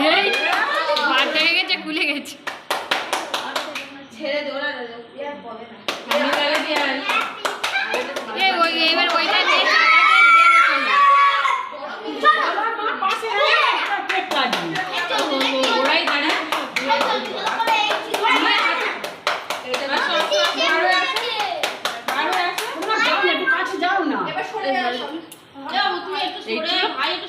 হয়ে গেছে খুলে গেছে। ছেড়ে দৌড়া এবার ওইটা যাও না এবার সরে যাও তুমি একটু সরে ভাই একটু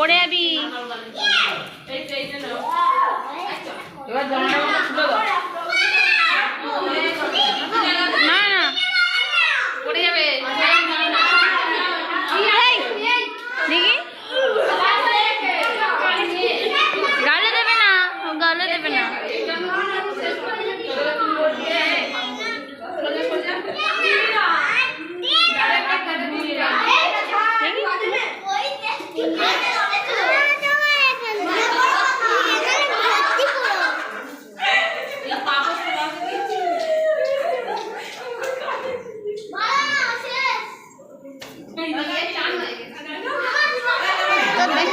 পরে যাবি এবার জামাটা 没